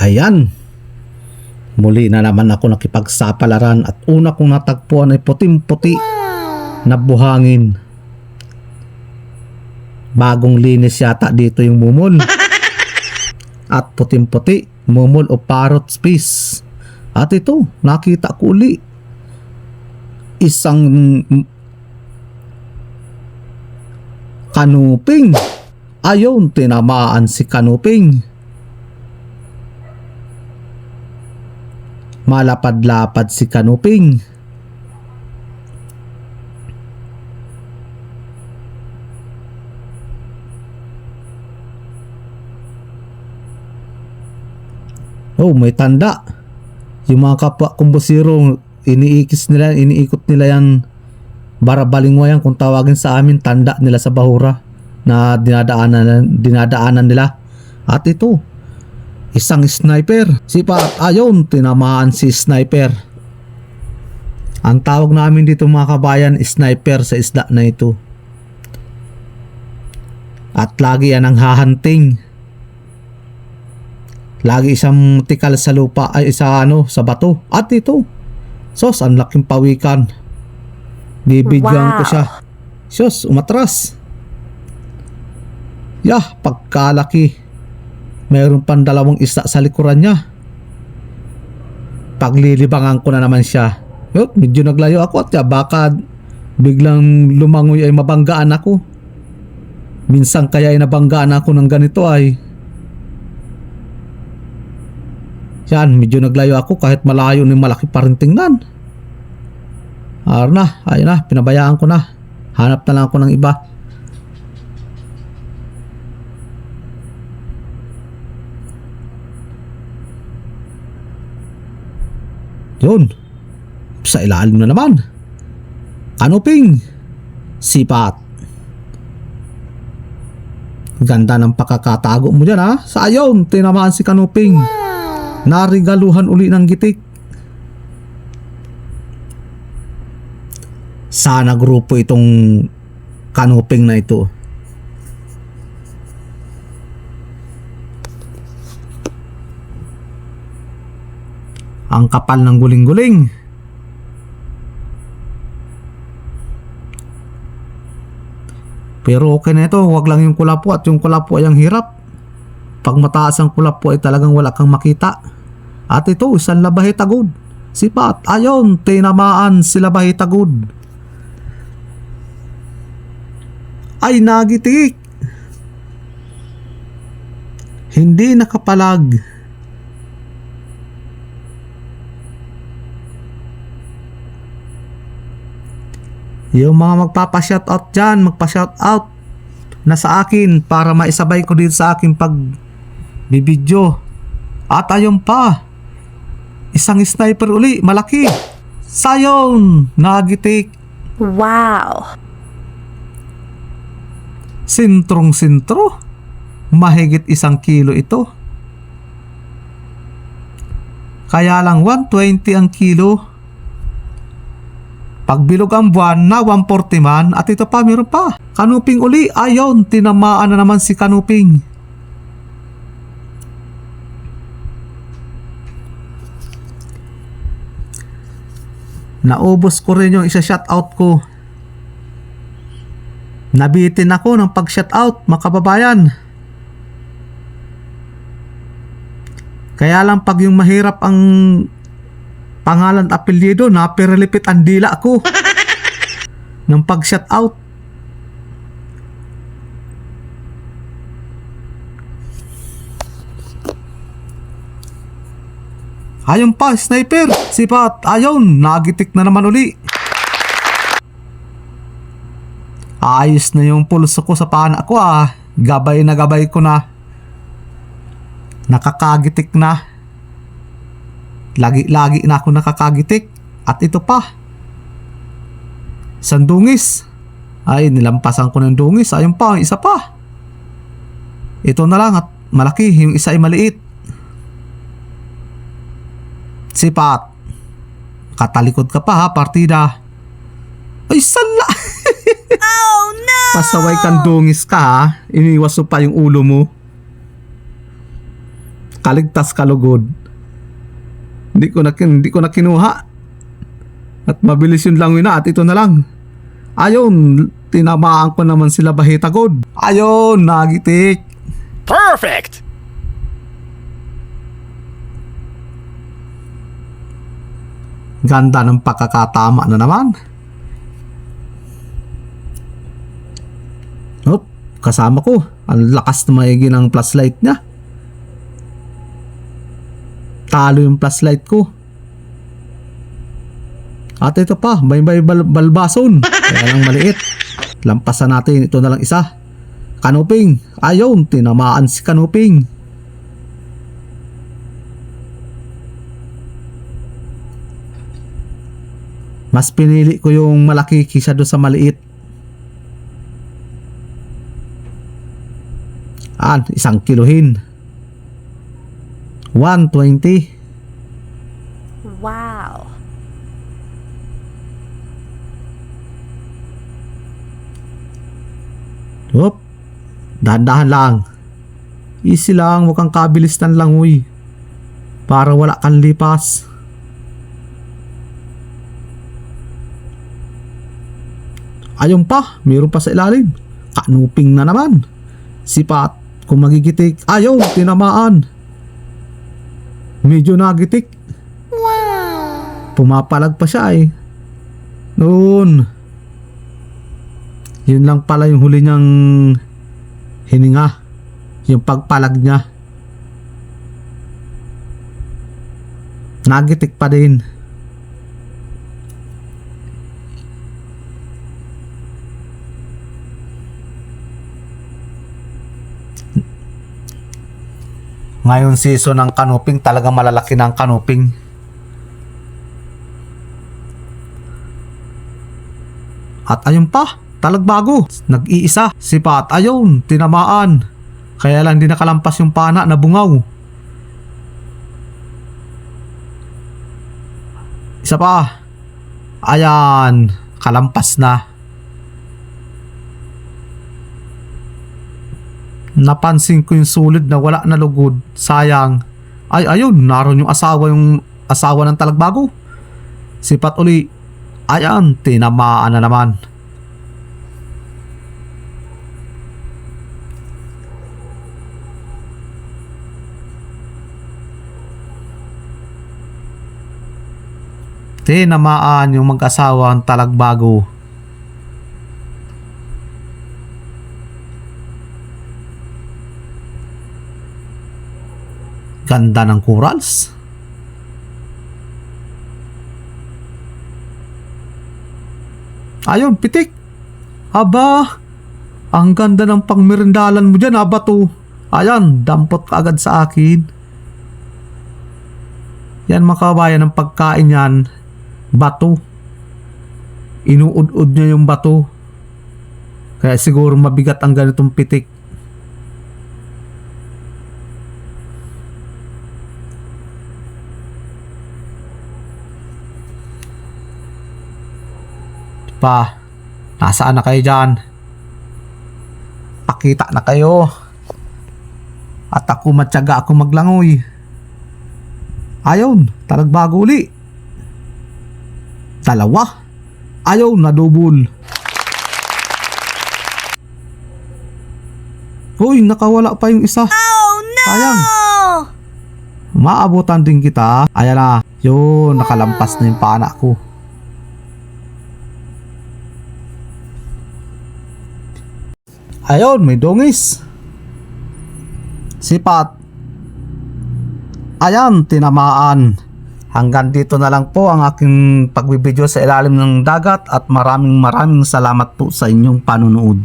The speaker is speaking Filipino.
Ayan. Muli na naman ako nakipagsapalaran at una kong natagpuan ay puting-puti na buhangin. Bagong linis yata dito yung mumol. At puting-puti, mumol o parrot's piece. At ito, nakita ko uli. Isang kanuping. Ayun, tinamaan si kanuping. Malapad-lapad si kanuping. Oh, may tanda. Yung mga kapwa kumbusiro, iniikis nila, iniikot nila yan barabalingwa yan kung tawagin sa amin tanda nila sa bahura na dinadaanan dinadaanan nila at ito isang sniper si Pat ayon tinamaan si sniper ang tawag namin dito mga kabayan sniper sa isda na ito at lagi yan ang hahanting lagi isang tikal sa lupa ay isa ano sa bato at ito sos ang laking pawikan Bibidyoan ko Wow. siya. Sus, umatras. Yah, pagkalaki. Mayroon pang dalawang isda sa likuran niya. Paglilibangan ko na naman siya. Yun, medyo naglayo ako at ya, baka biglang lumangoy ay mabanggaan ako. Minsan kaya ay nabanggaan ako ng ganito ay yan, medyo naglayo ako kahit malayo ni malaki pa rin tingnan. Araw na, ayun na, pinabayaan ko na. Hanap na lang ako ng iba. Yun. Sa ilalim na naman. Kanuping. Sipat. Ganda ng pakakatago mo dyan ha. Sa ayon, tinamaan si Kanuping. Narigaluhan uli ng gitik. sana grupo itong kanuping na ito. Ang kapal ng guling-guling. Pero okay na ito, wag lang yung kulapo at yung kulapo ay ang hirap. Pag mataas ang kulapo ay talagang wala kang makita. At ito, isang labahe tagod. Sipat, ayon, tinamaan si labahe tagod. ay nagitik. Hindi nakapalag. Yung mga magpapa-shoutout dyan, magpa-shoutout na sa akin para maisabay ko dito sa akin pag bibidyo. At ayun pa, isang sniper uli, malaki. Sayon, nagitik. Wow. Sintrong sintro. Mahigit isang kilo ito. Kaya lang 120 ang kilo. Pagbilog ang buwan na 140 man at ito pa meron pa. Kanuping uli. Ayon, tinamaan na naman si Kanuping. Naubos ko rin yung isa shoutout ko. Nabitin ako ng pag-shoutout, makababayan. Kaya lang pag yung mahirap ang pangalan at apelyido, napirelipit ang dila ko ng pag-shoutout. Ayun pa, sniper! Sipat! Ayun! Nagitik na naman uli! Ayos na yung pulso ko sa pana ko ah. Gabay na gabay ko na. Nakakagitik na. Lagi-lagi na ako nakakagitik. At ito pa. Sandungis. Ay, nilampasan ko ng dungis. Ayun pa, isa pa. Ito na lang at malaki. Yung isa ay maliit. Sipat. Katalikod ka pa ha, partida. Ay, sala! Oh no! Pasaway kang dungis ka ha. Iniwas mo pa yung ulo mo. Kaligtas kalugod. Hindi ko na, hindi ko na kinuha. At mabilis yung langoy na at ito na lang. Ayun, tinamaan ko naman sila bahitagod. Ayun, nagitik. Perfect! Ganda ng pagkakatama na naman. Oh, kasama ko. Ang lakas na maigi ng flashlight niya. Talo yung flashlight ko. At ito pa, may may bal- balbason. Kaya lang maliit. Lampasan natin ito na lang isa. Kanuping. Ayun, tinamaan si Kanuping. Mas pinili ko yung malaki kisa doon sa maliit. Ah, isang kilohin. 120. Wow. Hop. Dahan-dahan lang. Easy lang, huwag kang kabilistan lang, uy. Para wala kang lipas. Ayun pa, mayroon pa sa ilalim. Kanuping na naman. Sipat, kung magigitik. Ayaw, tinamaan. Medyo nagitik. Wow. Pumapalag pa siya eh. Noon. Yun lang pala yung huli niyang hininga. Yung pagpalag niya. Nagitik pa din. Ngayon season ng kanuping talaga malalaki ng kanuping. At ayun pa, talagbago. Nag-iisa. Sipat, ayun, tinamaan. Kaya lang di nakalampas yung pana na bungaw. Isa pa. Ayan, kalampas na. Napansin ko yung sulid na wala na lugod. Sayang. Ay, ayun, naroon yung asawa yung asawa ng talagbago. Sipat uli. Ayan, tinamaan na naman. Tinamaan yung mag-asawa ang talagbago. Ganda ng corals. Ayun, pitik. Aba, ang ganda ng pangmerindalan mo dyan, aba to. Ayan, dampot ka agad sa akin. Yan makabayan ng pagkain yan. Bato. Inuud-ud niya yung bato. Kaya siguro mabigat ang ganitong pitik. Pa, nasaan na kayo dyan? Pakita na kayo. At ako matyaga ako maglangoy. Ayon, talagbago uli. Dalawa. Ayaw na double. Uy, nakawala pa yung isa. Oh no! Sayang. Maabutan din kita. Ayan na. Yun, nakalampas na yung pana ko. Ayun, may dungis. Sipat. Ayan, tinamaan. Hanggang dito na lang po ang aking pagbibideo sa ilalim ng dagat at maraming maraming salamat po sa inyong panunood.